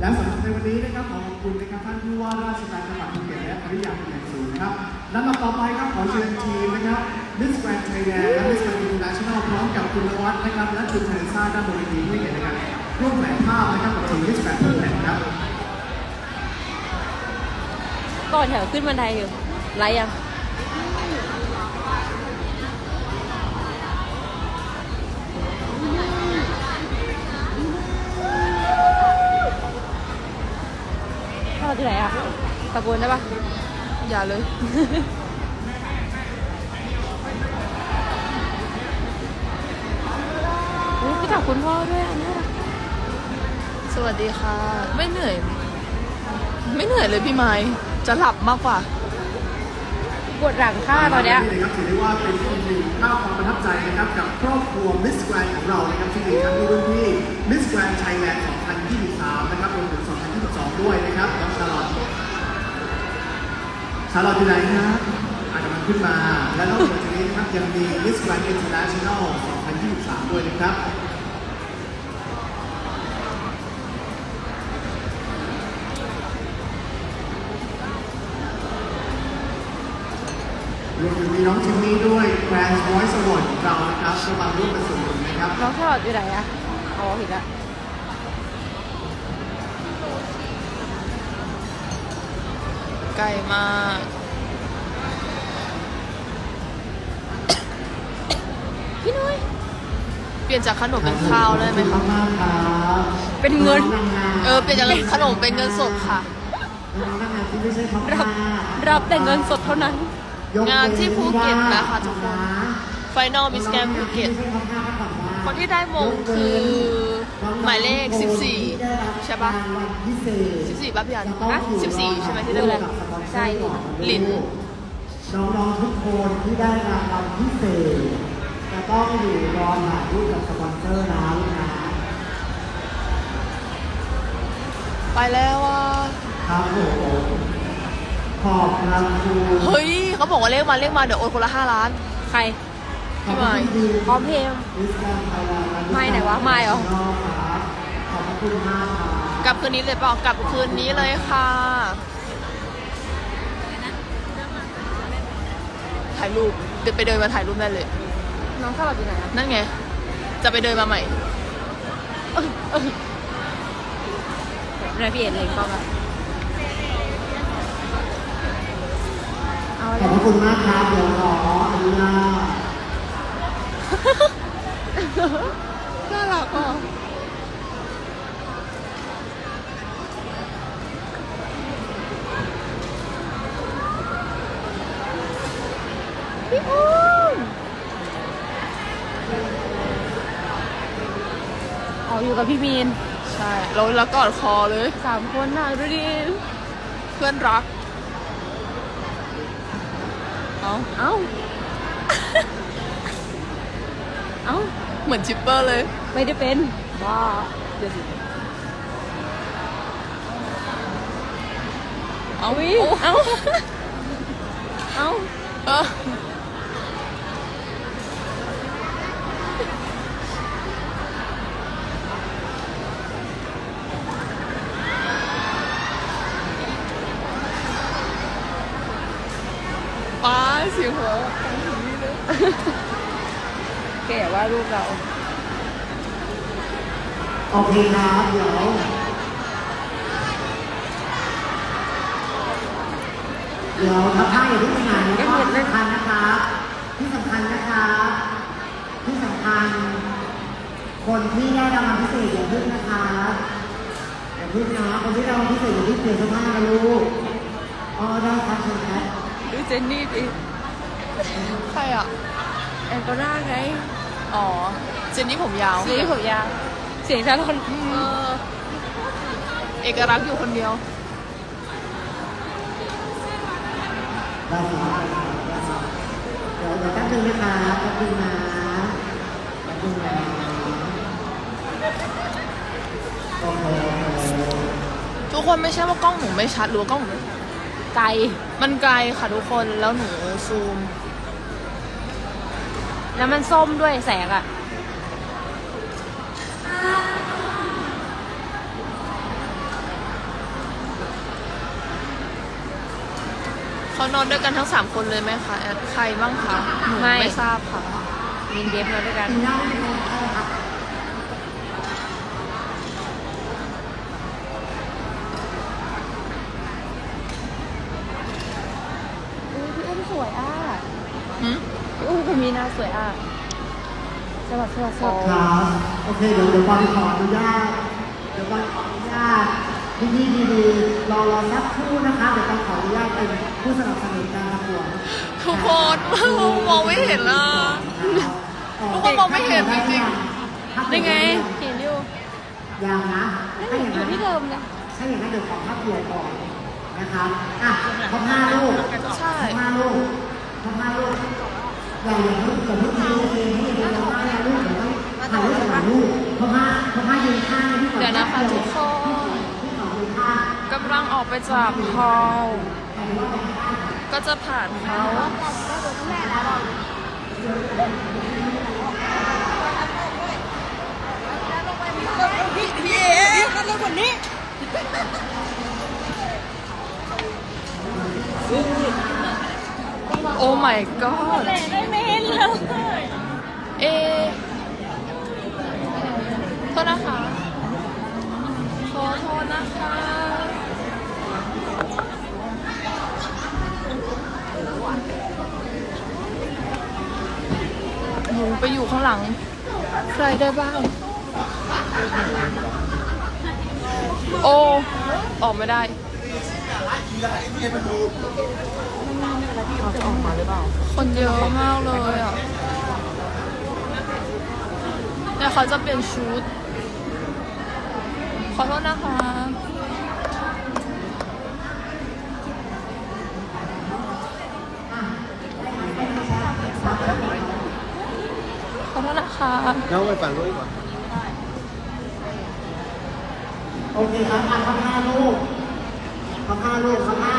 และสำหรับในวันนี้นะครับขอขอบคุณนะครับท่านผู้ว่าราชการจังหวัดภูเก็ตและภริยาเป็นอย่างสูงนะครับลำดับต่อไปครับขอเชิญทีมนะครับมิสแกรนด์ไทยแลนด์และมิสแกรนด์อินเตอร์เนชั่นแนลพร้อมกับคุณนวัดนะครับ และคุณเทเรซ่าด้านบนเวทีด้วยกันนะครับร่วมแถลงภาพนะครับกับทีมมิสแกรนด์ไทยแลนด์ครับต่อนแถวขึ้นบันไดอยู่ไรยัง เข้าที่ไหนอะตะโกนได้ปะอย่าเลยอุ๊ยพี่จับคุณพ่อด้วยอะน่ารักสวัสดีค่ะ ไม่เหนื่อย ไม่เหนื่อยเลยพี่ไม้จะหลับมากกว่า ปวดหลังข้าตอนเนี้ย นี่นะครับถือได้ว่าเป็นอีกหนึ่งภาพความประทับใจนะครับกับครอบครัวมิสแกรนของเรานะครับที่มีทั้งรุ่นพี่มิสแกรนไทยแลนด์2023 นะครับรวมถึง2022 ด้วยนะครับน้องชาลอตชาลอตอยู่ไหนครับอาจจะมาขึ้นมา และนอกจากนี้นะครับยังมีมิสแกรนอินเตอร์เนชั่นแนล2023 ด้วยนะครับรวมถึงมีน้องจิมมี่ด้วย Grand Voice Award ของเรานะครับก็มาร่วมเป็นส่วนหนึ่งนะครับ น้องชาลอดอยู่ไหนอะอ๋อเห็นละ ไกลมาก พี่นุ้ยเปลี่ยนจากขนมเป็นข้าวได้ไหมคะมากครับเป็นเงิน เออ เปลี่ยนจากขนมเป็นเงินสดค่ะน้องๆนะคะที่ไม่ใช่ท็อปรับห้ารับแต่เงินสดเท่านั้นยกงานที่ภูเก็ตนะคะว้ทุกคน Final Miss Grand ภูเก็ต คนที่ได้มงคือ หมายเลข 14 ใช่ปะวันพิเศษ14ป่ะพี่อันจะต้องฮะอยู่14 ใช่ไหมที่เรื่ได้องมอะไรงใช่หลินหลินน้องๆทุกคนที่ได้รางวัลพิเศษจะต้องอยู่รอถ่ายรูปกับสปอนเซอร์นะลูกนะไปแล้วอะครับผมขอบคุณครูเฮ้ยเขาบอกว่าเลขมาเลขมาเดี๋ยวโอนคนละ5ล้าน ใครพี่ ไมค์พร้อมเพลงไม่ไหนวะไม่เหรอขอบพระคุณมากครับกลับคืนนี้เลยเปล่ากลับคืนนี้เลยค่ะถ่ายรูปเดี๋ยวไปเดินมาถ่ายรูปได้เลย น้องชอดอยู่ไหนอะนั่นไง จะไปเดินมาใหม่นายพี่เอ็ดเลงกล้องอะเอาขแล้อบวพระคุณมากครับเดี๋ยวขออนุญาต น่ารักอะพี่อุ้มอ๋ออยู่กับพี่มีน ใช่เราแล้วกอดคอเลยสามคนน่ะดูดิเพื่อนรัก เอาเอ้า เอ้า เหมือนชิปเปอร์เลย ไม่ได้เป็นว้าเดี๋ยวสิเอาอุ๊ยโอ้เอ้าเอ้าเออป้าเสียงหัวฟังถึงนี่เลย แกว่าลูก เราโอเคครับเดี๋ยวเดี๋ยวทับท่าอย่าเพิ่งไปไหนนะครับที่สำคัญนะครับที่สำคัญนะครับที่สำคัญ คนที่ได้รางวัลพิเศษอย่าเพิ่งนะครับอย่าเพิ่งนะคนที่ได้รางวัลพิเศษอย่าเพิ่งเปลี่ยนเสื้อผ้านะลูกอ๋อได้ครับเชิญครับดูเจนนี่ดิใครอะแอนโกน่าไง อ๋อเจนนี่ผมยาว สีผมยาวเสียงชาลอนเออเอกลักษณ์อยู่คนเดียว ได้ครับได้ครับเดี๋ยวเดี๋ยวแป๊บนึงนะครับแป๊บนึงนะแป๊บนึงนะโอเคโอเคทุกคนไม่ใช่ว่ากล้องหนูไม่ชัดหรือว่ากล้องหนูไกล มันไกลค่ะทุกคนแล้วหนูซูม แล้วมันส้มด้วยแสงอะเขานอนด้วยกันทั้งสามคนเลยไหมคะใครบ้างคะไม่ ไม่ทราบค่ะ มินเดฟนอนด้วยกัน พี่อุ้มสวยอะ หืม อุ้มคุณมีนาสวยอะ สวัสดีสวัสดีสวัสดีครับโอเคเดี๋ยวเดี๋ยวบอลขออนุญาตเดี๋ยวบอลขออนุญาตพี่พี่ดีดีๆรอรอสักครู่นะคะเดี๋ยวบอลขออนุญาตเป็นผู้สนับสนุนการประกวดทุกคนมองไม่เห็นอะทุกคนมองไม่เห็นจริงได้ไงเห็นอยู่ยังนะถ้าอย่างอยู่นั้นที่เดิมเลยถ้าอย่างนั้นเดี๋ยวขอภาพรวมก่อนนะครับอะครบห้าลูกใช่ครบห้าลูกครบห้าลูก เราอย่าเพิ่งอย่าเพิ่งเทเทให้เด็กๆร้องไห้นะลูกเดี๋ยวต้องถ่ายรูปกับหลานลูกเพราะว่าเพราะว่ายืนข้างที่ขอเดี๋ยวนะคะทุกคนกำลังออกไปจากพอลก็จะผ่านเขาพี่เอ๋นั่นเร็วกว่านี้โอ้ my god เลยเอโทษนะคะ ขอโทษนะคะหนูไปอยู่ข้างหลัง ใครได้บ้าง โอ้ ออกไม่ได้ คนเยอะมากเลยอะเดี๋ยวเขาจะเปลี่ยนชุด ขอโทษนะคะขอโทษนะคะแล้วไปฝั่งนู้นดีกว่าโอเคครับอะครบห้าลูกครบห้าลูกครบห้า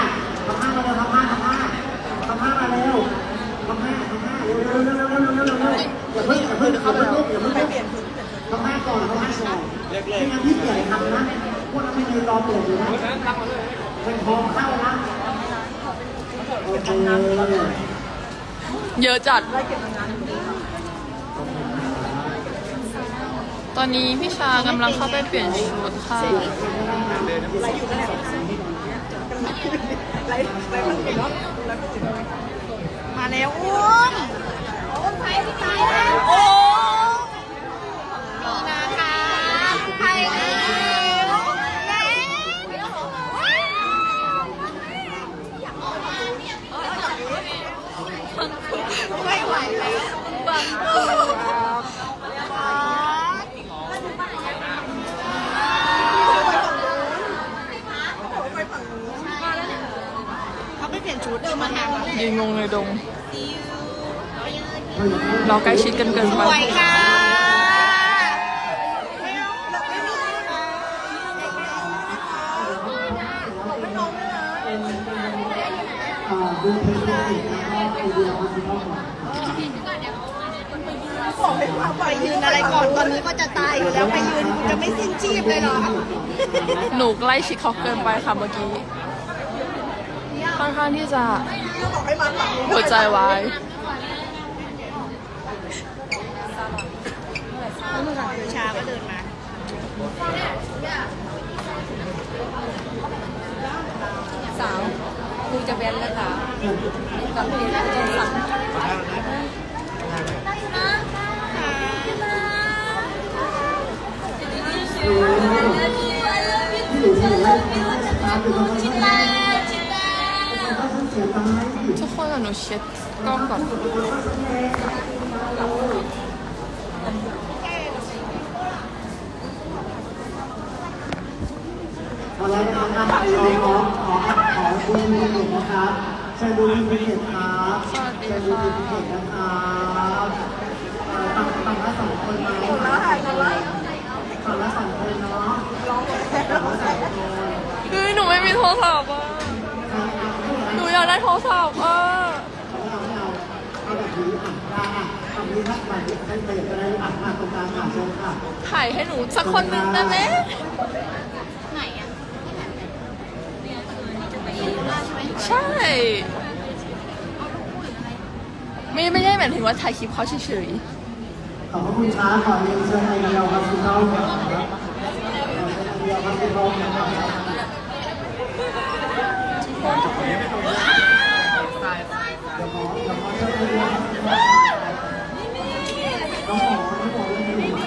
ทำห้าทำห้าเอย่าเพิ่งอย่าเพิ่งอย่าเะลุกอย่าเพิ่ลุกทำห้าก่อนทำห้าก่อนไม่งั้นพี่ใหญ่ทำนะพวกเราไม่ยืนรอเปิดอยู่นะเป็นทองเข้านะเยอะจัด ตอนนี้พี่ชากำลังเข้าไปเปลี่ยนชุดค่ะ ไรอยู่กันเนี่ยไรไรเพิ่งเห็นเนาะไรเพิ่ง แล้วอุ้มอุ้มไปที่ไหนแล้วโอ้มีนาค่ะไปแล้วไม่ไหวแล้วบังคับ ยืนงงในดง เราใกล้ชิดกันเกินไปสวยค่ะอ่าดูเพลงแล้วก็ดูละครที่ชอบก่อนไปยืนอะไรก่อนตอนนี้ก็จะตายอยู่แล้วไปยืนจะไม่สิ้นชีพเลยเหรอหนูใกล้ชิดเขาเกินไปค่ะเมื่อกี้ ค่อนข้างที่จะหัวใจวาย กับเพลงจนสั่งทุกคนหนูเช็ดกล้องก่อนขอรายงานนะคะขอขอขอขอคุณนะครับ เชิญดูมีเกียรติครับสวัสดีเชิญดูค่ะมีเกียรตินะครับเอ่อฝั่งฝั่งละสองคนไหมฝั่งละสองคนเนาะฝั่งละสองคนเฮ้ยหนูไม่มีโทรศัพท์อะหนูอยากได้โทรศัพท์อะ ไม่เอาไม่เอาเอาแบบนี้อะได้อะทำนี้ทักมาที่ใครเปลี่ยนอะไรอะมาตรงกลางค่ะเชิญค่ะถ่ายให้หนูสักคนหนึงได้ไหม ไหนอะใช่ ไม่ไม่ได้หมายถึงว่าถ่ายคลิปเขาเฉยขอบพระคุณช้าขอเรียนเชิญไอเดียครับคุณเต้าครับขอเชิญไอเดียครับคุณเต้าครับเดี๋ยวขอเดี๋ยวขอเชิญไอเดียครับน้องหมอน้องหมอเรื่องนี้น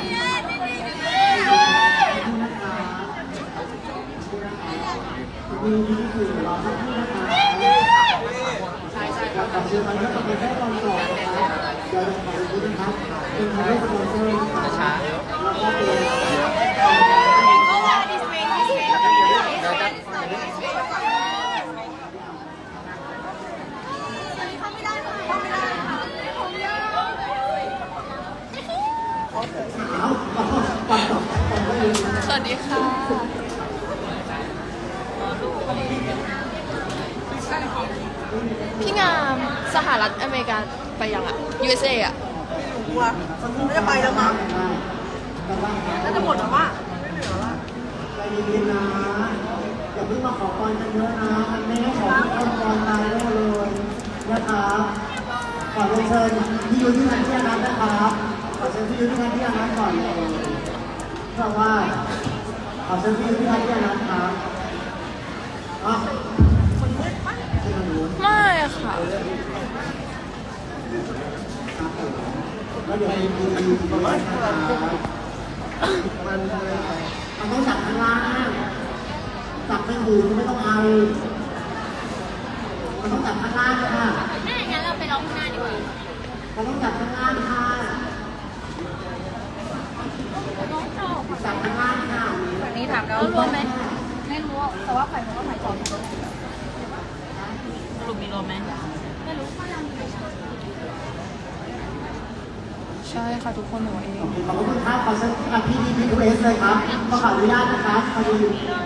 ะคะมีที่คือเราสักครู่ ช่ใช่ครับเชิญมาแล้วก็เป็นแค่ตอนก่อนนะครับเดี๋ยวขอบคุณนะครับเป็นคำให้สปอนเซอร์นะคะแล้วก็เป็นเอาเอาก่อนก่อนก่อนก็เลยๆสวัสดีค่ะ พี่งามสหรัฐอเมริกาไปยังอะ USA อะว่าไม่ได้ไปแล้วมั้งแต่ว่าน่าจะหมดแล้วว่าใจเย็นๆนะอย่าเพิ่งมาขอพรกันเยอะนะมันไม่ให้ขอพรพรตายได้เลยนะครับขอเรียนเชิญพี่ยุ้ยที่ทันที่อนันต์นะครับขอเชิญพี่ยุ้ยที่ทันที่อนันต์ก่อนเลยเพราะว่าขอเชิญพี่ยุ้ยที่ทันที่อนันต์ครับอ๋อที่ทางนู้นไม่ ค่ะแล้วเดี๋ยวดูดูดูไว้นะครับมันมันต้องจับข้างล่างจับไม่หูไม่ต้องเอามันต้องจับข้างล่างค่ะแม่งั้นเราไปร้องข้างหน้าดีกว่ามันต้องจับข้างล่างค่ะจับข้างล่างค่ะวันนี้ถามแล้วรู้ไหมไม่รู้แต่ว่าใครบอกว่าใครจอง รุปมีรวมไหมไม่รู้ใช่ค่ะทุกคนหนูเอง ขอบคุณครับขอเชิญอะพี่ดีพีดูเอสเลยครับขอขออนุญาตนะครับพอดี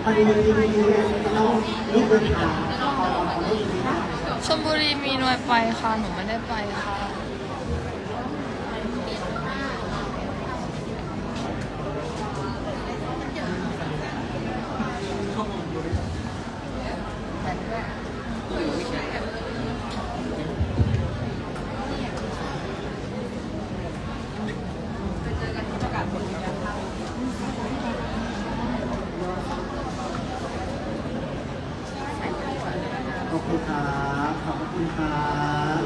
พอดีดีพีดูเอสจะต้องรีบเดินทางขอขอขอรีบนะชลบุรีมีหน่วยไปค่ะหนูไม่ได้ไปค่ะขอบคุณครับขอบคุณครับ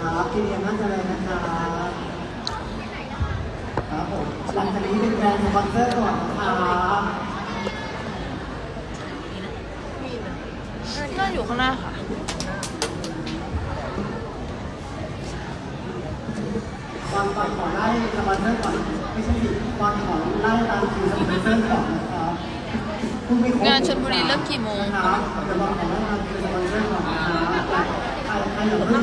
ครับกินกันน่าจะเลยนะครับครับผมหลังจากนี้เป็นแบรนด์สปอนเซอร์ก่อนนะครับ นั่นอยู่ข้างหน้าค่ะ ตอนก่อนขอไล่สปอนเซอร์ก่อนไม่ใช่ดิตอนขอไล่ตามคิวสปอนเซอร์ก่อนนะครับคุณไม่ครบ งานชลบุรีเริ่มกี่โมง นะครับเดี๋ยวลองขอไล่ตามคิวสปอนเซอร์ก่อนนะครับใครใครอยา กเพิ่ม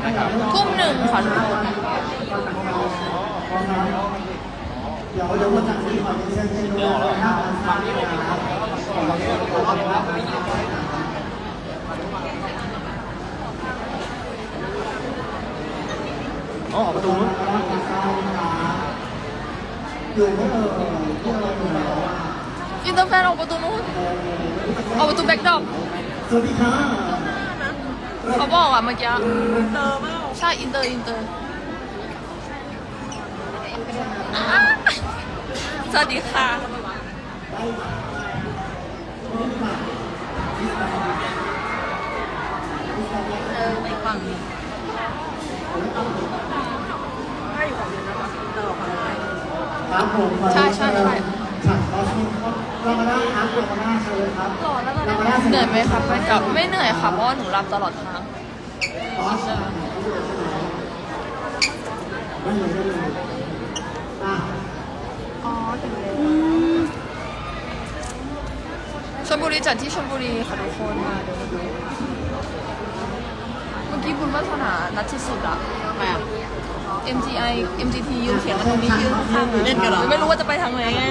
ใครอยากเพิ่มทุ่มหนึ่งค่ะทุกคนเดี๋ยวเดี๋ยววันจันทร์นี้ขอเชิญเชิญดูนะครับฟังนี่เลยนะครับอ๋อออกประตูนู้นอยู่ไม่เออที่เราอยู่แล้วอะ อินเตอร์แฟนออกประตูนู้นออกประตูแบ็กดอกสวัสดีค่ะเขาบอกอะเมื่อกี้อินเตอร์ใช่อินเตอร์อินเตอร์สวัสดีค่ะครับผมใช่ใช่ใช่ รามาได้ครับเรามาได้เชิญครับเรามาได้เหนื่อยไหมครับไปกลับไม่เหนื่อยค่ะเพราะว่าหนูรับตลอดทางอ๋อใช่ไม่เลยไม่เลยอะชลบุรีจัดที่ชลบุรีค่ะทุกคนเมื่อกี้บุญวาสนานัดที่สุดอะ MGI MGT ยืนเขียนกันตรงนี้ยืนข้างๆเล่นกันหรอไม่รู้ว่าจะไปทางไหนไง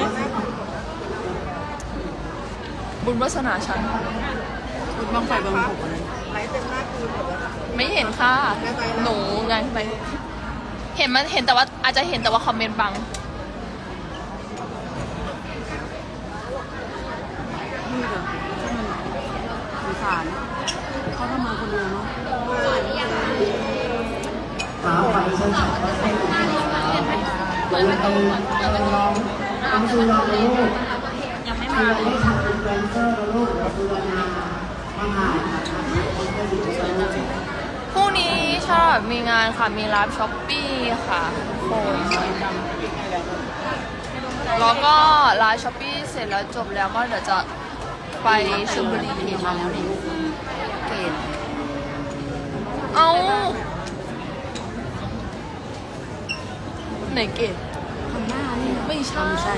บุญวาสนาฉันบางไฟบางผมไม่เห็นค่ะ หนูไงไป เห็นมันเห็นแต่ว่าอาจจะเห็นแต่ว่าคอมเมนต์บังารเขาทำงานคนเดียวเนาะครับขอเชิญชมครับให้คุณเปิดไปลองทำดูลองลูกยังไม่ใครมาที่ทำเป็นแดนเซอร์แล้วลูกเดี๋ยวดูนามาถ่ายนะครับคนจะอยู่ตรงนี้พรุ่งนี้ชอบมีงานค่ะ มีไลฟ์ช้อปปี้ค่ะโอ้ยแล้วก็ไลฟ์ช้อปปี้เสร็จแล้วจบแล้วก็เดี๋ยวจะไปชลบุรีเกณฑ์มาแล้วนี่เกณฑ์เอาไหนเกดทำหน้านี่ไม่ใช่ ไม่ใช่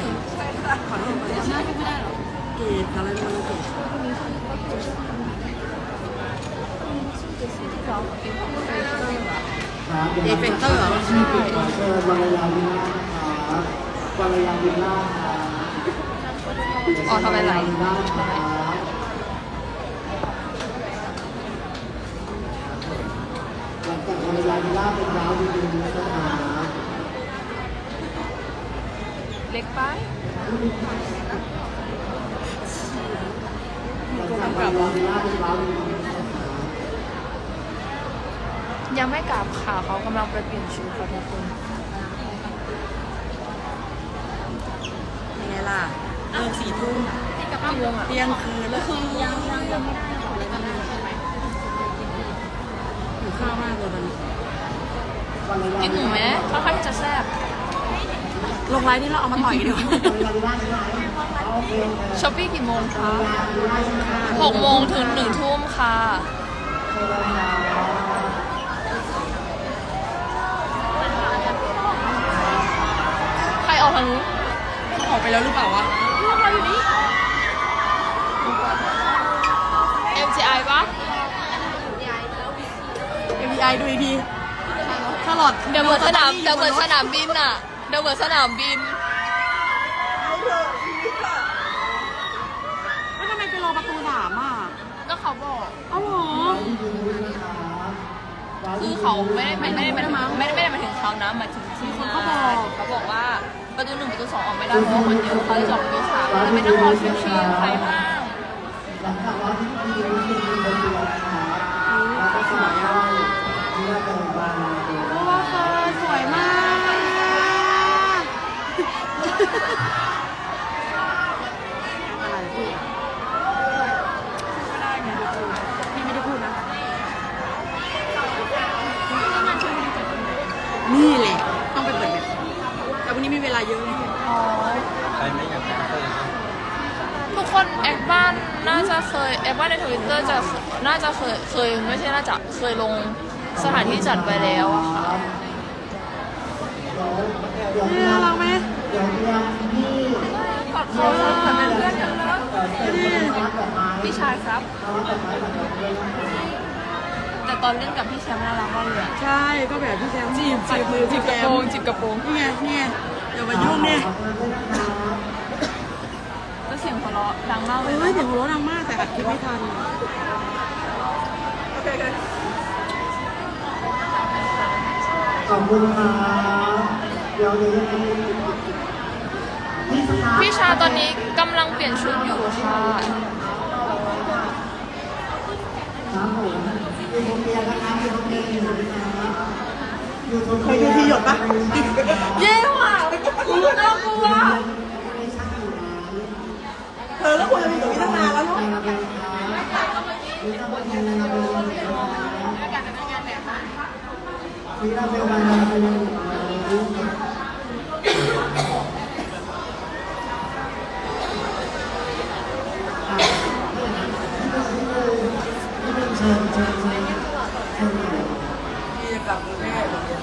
ขอโทษขอโทษหน้าก็ไม่ได้หรอ เกณฑ์อะไรมันเกณฑ์ครับเดี๋ยวเอปิดขอเชิญวรรยาวิลล่าครับวรรยาวิลล่าครับอ๋อทำไมไหลวิลล่าครับหลังจากวรยาวิลล่าเป็นดาวดีดีนะครับ เล็กไปลังจา กวรรยาวิลล่าเป็นดาวดีดีนะครับยังไม่กลับค่ะเขากำลังไปเปลี่ยนชุดค่ะทุกคนยังไงล่ะเลิกสี่ทุ่มกี่โมงอะเที่ยงคืนแล้วคือยังยังยังไม่ได้หิวข้าวมากเลยตอนนี้วรรยากินหมูไหมค่อนข้างที่จะแซ่บ ลงไลน์นี่เราเอามาต่อยกันดีกว่าวรรยาวิลล่าใช่ไหมโอเคครับช้อปปี้กี่โมงคะวรรยาวิลล่าใช่ไหมครับหกโมงถึงหนึ่งทุ่มค่ะเชิญเลยครับใครออกทางนู้นออกไปแล้วหรือเปล่าวะพวกเราอยู่นี่ MCI ปะ MBI ดูอีกทีชาลอตเดี๋ยวเหมือนสนามเดี๋ยวเหมือนสนามบินอะ เดี๋ยวเหมือนสนามบิน แล้วทำไมไปรอประตูสามอะก็เขาบอก เอ้าเหรอ คือเขาไม่ได้ไม่ได้ไม่ได้ไม่ได้ไม่ได้หมายถึงเขานะหมายถึงที่มีคนเขาเขาบบออกกเขาบอกว่าประตูหนึ่งประตูสองออกไม่ได้เพราะว่าคนเยอะเขาเลยจอดประตูสามแล้วไปนั่งรอชิวๆใครห้าง หลังจากว่าที่ดีที่ดีบนเรือนะครับแล้วก็สมัยว่าที่เราเดินมาเดิน เพราะว่าเฟิร์นสวยมากอะไรพี่ไม่ได้ไงพี่ไม่ได้พูดนะ นี่แหละ ต้องไปเปิดแบบแต่วันนี้มีเวลาเยอะไง อ๋อทุกคนแอคบ้านน่า จะเคยแอคบ้านในทวิตเตอร์จะน่าจะเคยเคยไม่ใช่น่าจะเคยลงสถานที่จัดไปแล้วอะค่ะเดี๋ยวนี่น่ารักไหมเดี๋ยวเรียนที่กอดเขาเหมือนเป็นเพื่อนกันเลยนี่รับดอกไม้พี่ชายครับรับดอกไม้จากเพื่อนแต่ตอนเล่นกับพี่แชมป์น่ารักมากเลยอะใช่ก็แบบพี่แซมจีบจีบมือจิจีบบกแกระมโปรงจิบกระโปรงนี่ไงนี่ไงอย่ามายุ่งเนี่ย เสียงหัวเราะดังมากเลยเฮ้ยเสียงหัวเราะดังมากแต่อัดคลิปไม่ทันขอบคุณครับเดี๋ยวเดี๋ยวยังไงพี่สตาร์พี่ชาตอนนี้กำลังเปลี่ยนชุดอยู่ค่ะครับผมอยู่โรงเรียนนะครับอยู่โรงเรียนอยู่นะครับอยู่โรงเคเรียยนดูทีหยดปะเย้ว่ะน่ากลัวไม่ใช่อยู่นะ เออแล้วควรจะมีตรงนี้ตั้งนานแล้วเนาะในระเบียงครับมีทั้งหมดในระเบียงนครับมีรเบียงในระเบียงนะครับนี่เป็นเชิญเชิญเชิญเชิญเลยพี่จะกลับกรุงเทพแล้วเดี๋ย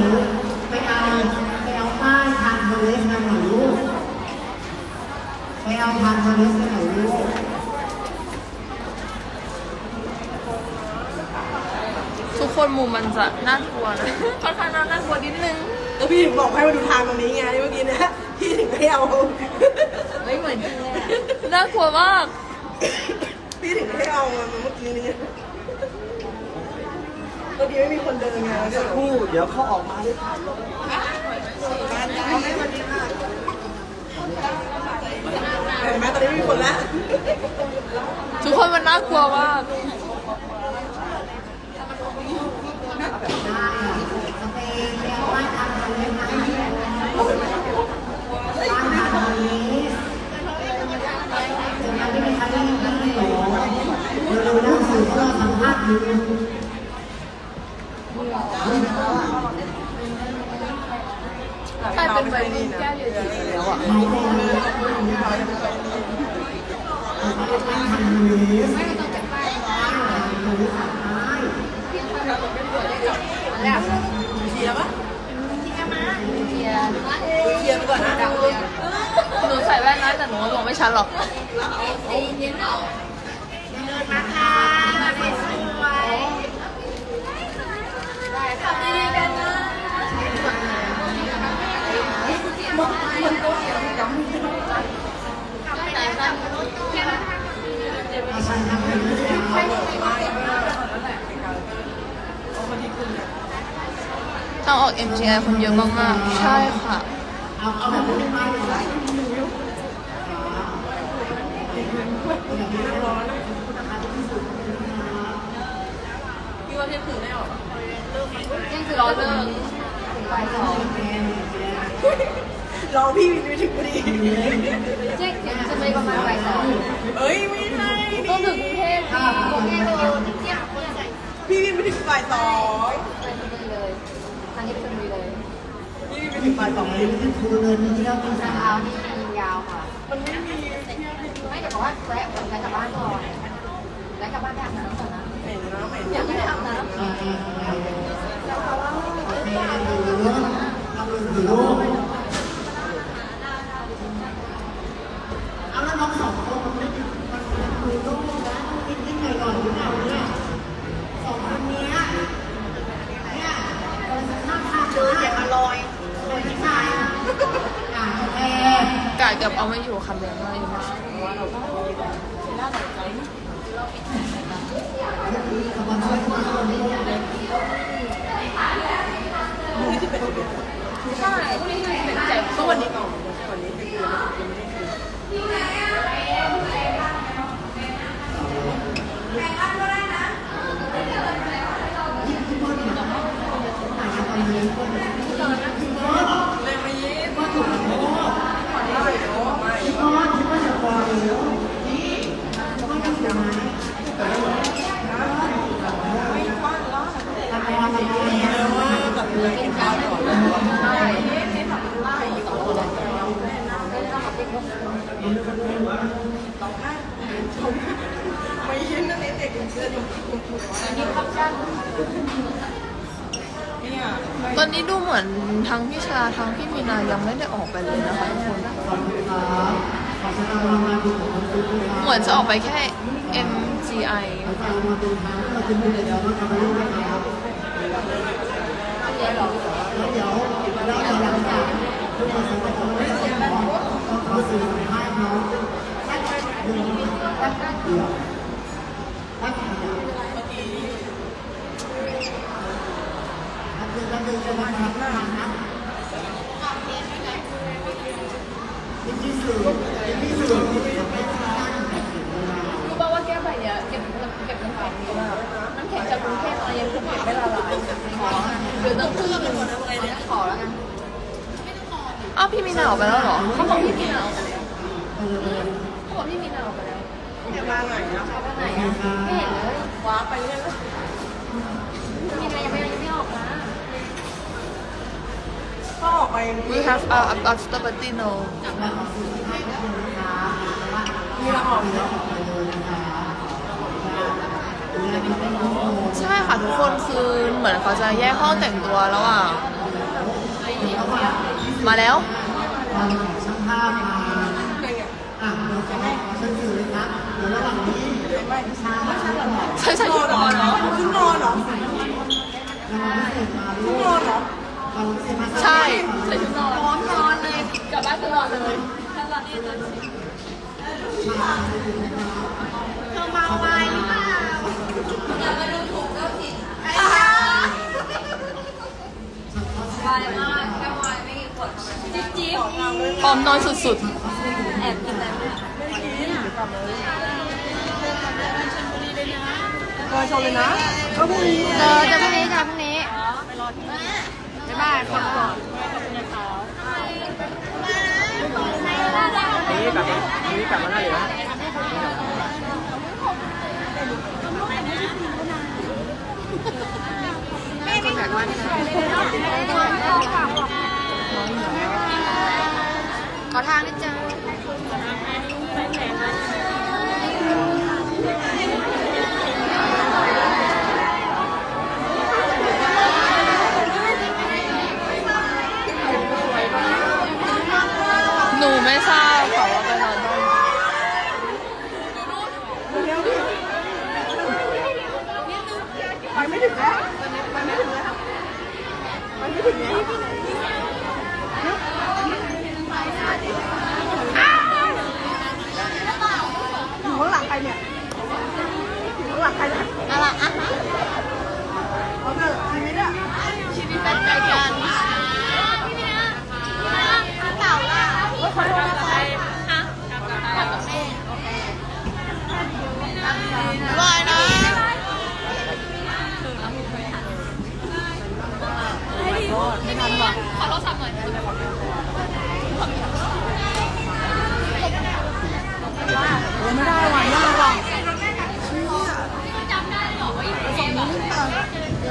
วไปเอา เลสมาหน่อยลูกไปเอาทางเทเลสมาหน่อยลูกทุกคนมุมมันจะน่ากลัวนะ ค่อนข้างน่ากลัวนิดนึง แล้วพี่ถึงบอกให้มาดูทางตรงนี้ไงเมื่อกี้นะพี่ถึงไม่เอาไม่เหมือนจริงเลยน่ากลัวมาก พี่ถึงไม่เอามันเมื่อกี้นี้พอดีไม่มีคนเดินไงสักครู่เดี๋ยวเขาออกมาได้ทันบ้านยาวไหมวันนี้ค่ะ เห็นไหมตอนได้มีคนและทุกคนมันน่ากลัวมาก เราดูหนังสือก็สัมภาษณ์อยู่ใครเป็นใบนี้แก้วเยอะๆแล้วอะเคลียร์ปะเคลียร์ไปก่อนนะหนูใส่แว่นนะแต่หนูมองไม่ชัดหรอกมาค่ะมาสวยไหนบ้ ต้องออก MGI คนเยอะมากๆ ใช่ค่ะเอาเอาแบบนี้ไม่ได้พี่ว่าเที่ยงคืนไม่ออกยังคือรอเลิก รอพี่ไปถึงพอดี เจ๊จะไปประมาณบ่ายสองเอ้ยไม่ใช่ต้องถึงกรุงเทพโอเคโดนเจี๊ยบคนใส่พี่วิ่งไปถึงบ่ายสองไปชลบุรีเลยทางนี้ไปชลบุรีเลยพี่วิ่งไปถึงบ่ายสองเลยคือเงินที่เราต้องทาจ่างยเท้านี่ยิงยาวค่ะ มันไม่มีไม่แต่บอกว่าแวะแวะกลับบ้านก่อนแวะกลับบ้านไปอาบน้ำก่อนนะเห็นนะเห็นอยากไม่ได้อาบน้ำอ่าอ่าอ่าแล้วเขาว่าโอเคหรือทำหรือรูปเอาแล้วน้องสองคนมันไม่มันมันคือรูปนะนิดนิดหน่อยหน่อยหรือเปล่าเนี่ยสองคนเนี้ยเนี่ยเราจะนั่งทานเจออย่ามาลอยลอยที่ชายอ่าโอเค กา ดกับเอาไม่อยู่คำเดียวไม่อยู่ใช่พรุ่งนี้เป็นใจก็วันนี้ก่อนวันนี้เป็นคืนยังไม่ได้คืนไม่ยืนนั่นเดือนย ตอนนี้ดูเหมือนทั้งพี่ชาทั้งพี่มีนายังไม่ได้ออกไปเลยนะคะทุกคนขอบคุณครับขอแสดงความยินดีกับคุณตุ๊กนะครับเหมือนจะออกไปแค่ MGI ขอแสามยินดีครับเราจะมีเดี๋ยว ราจะไปรู้กันนะครับแล้วเดี๋ยวแล้วเดี๋ยวหลังจากทุกคนสัมภาษณ์แล้วต้องขอสื่อสัมภาษณ์น้องสักหนึ่งสักเดียวสักเดียเก็บน้ำได้แบบนี้รู้ป่าว่าแก้วใบเนี้ยเก็บเก็บน้ำแข็งดีมากน้ำแข็งจากกรุงเทพมายังเก็บไม่ละลายเดี๋ยวต้องขึ้นขอแล้วกันอ้าวพี่มีนาออกไปแล้วเหรอเขาบอกพี่มีนาออกไปแล้ว เขาบอกพี่มีนาออกไปแล้วแต่มาไหนนะไปไหนอะไม่เห็นเลยว้าไปเนี่อยมีอะไรยังไม่ยังไม่ออกมาก็ออกไป We have a after party no มีละออกเนาะใช่ค่ะทุกคนคือเหมือนเขาจะแยกห้องแต่งตัวแล้วอะ มาแล้วช่างภาพมาอะเดี๋ยวขอเชิญสื่อเลยค ระหว่างนี้ใช่ใช่นชุอดนหรออนเหรอขึ้นนอนเหรอเราพิเศษมาขึ้นนอนเหรอใช่ใส่ชุดนอนพร้อมนอนเลยกลับบ้านตลอดเลยเธอมาไวหรือเปล่าพร้อมนอนสุดแอบกินอะไรไม่กี่คนอนสุดๆ ชนเลยนะก็พรุ่งนี้เจอเจอพรุ่งนี้เจอพรุ่งนี้บ๊ายบายค่ะนี่กลับมานี่กลับมาได้เหรอขอทางนิดเจอ ห นูไม่ทราบค่ะว่าไปนอนบ้านไปไม่ถึงแล้วไปไม่ถึงแล้วไปไม่ถึงแล้วอยู่ข้างหลังใครเนี่ยอยู่ข้างหลังใครเนี่ยอะไรอะเอาเถอะชีวิตอะชีวิตเป็นใจกันเต่าล่ะขอโทษนะคะ บายบายนะไม่ทันว่ะขอโทรศัพท์หน่อยไม่ได้หวานยากว่ะ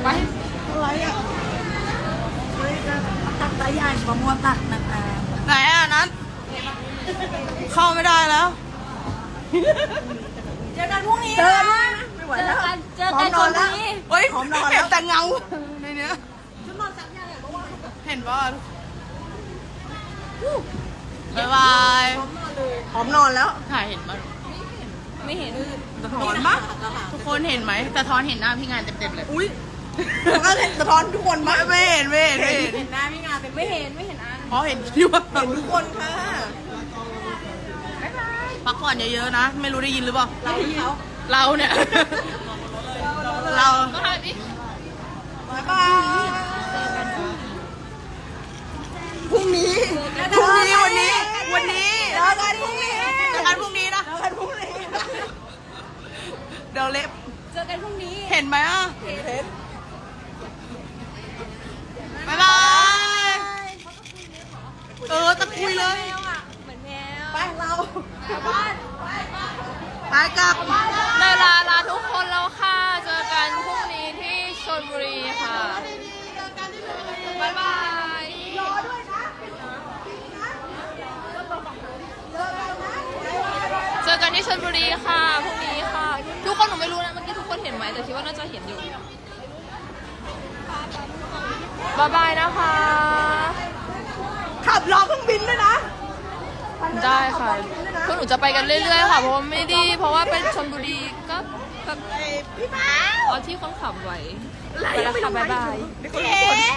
ไปอะไรอะเฮ้ยจะตักตาใหญ่มะมวงตักนะอะไหนอะนั้น เข้าไม่ได้แล้วเจอกันพรุ่งนี้เจอกันไม่ไหวแล้วเจอกันพร้อมนอนแล้วเฮ้ยพร้อมนอนเห็แล้นวแต่เงาในเนี้ยเห็นว่าบ๊ายบายพร้อมนอนแล้วถ่ายเห็นปะไม่เห็น สะท้อนปะทุกคนเห็นไหมสะท้อนเห็นหน้าพี่งานเต็มๆเลยอุ้ยมันก็เห็นสะท้อนทุกคนไหมไม่ไม่เห็นไม่เห็นไม่เห็นเห็นหน้าพี่งานเป็นไม่เห็นไม่เห็นอันเพราะเห็นที่ว่าเห็นทุกคนค่ะ พักผ่อนเยอะๆนะ ไม่รู้ได้ยินหรือเปล่า เราเขาเราเนี่ย เราบ๊ายบายพรุ่งนี้พรุ่งนี้วันนี้ วันนี้เจอกันพรุ่งนี้เจอกันพรุ่งนี้นะเจอกันพรุ่งนี้เดี๋ยวเล็บเจอกันพรุ่งนี้ เห็นไหมอะเห็น บ๊ายบาย เออตะคุยเลย เหมือนแมว ไปเรา ไปกลับ ได้ลาลาทุกคนแล้วค่ะ เจอกันพรุ่งนี้ที่ชลบุรีค่ะบ๊ายบาย เจอกันที่ชลบุรีค่ะพรุ่งนี้ค่ะ ทุกคนหนูไม่รู้นะเมื่อกี้ทุกคนเห็นไหมแต่คิดว่าน่าจะเห็นอยู่บายบายนะคะ ขับรอเครื่องบินด้วยนะ ได้ค่ะพวกหนูจะ ไปกันเรื่อยๆค่ะเพราะว่าไม่ไดีเพราะว่าเป็นชลบุรีก็แบบพี่ป้าเอาที่คนขับไว้ไปแล้วค่ะบ๊ายบายเอ๊ะ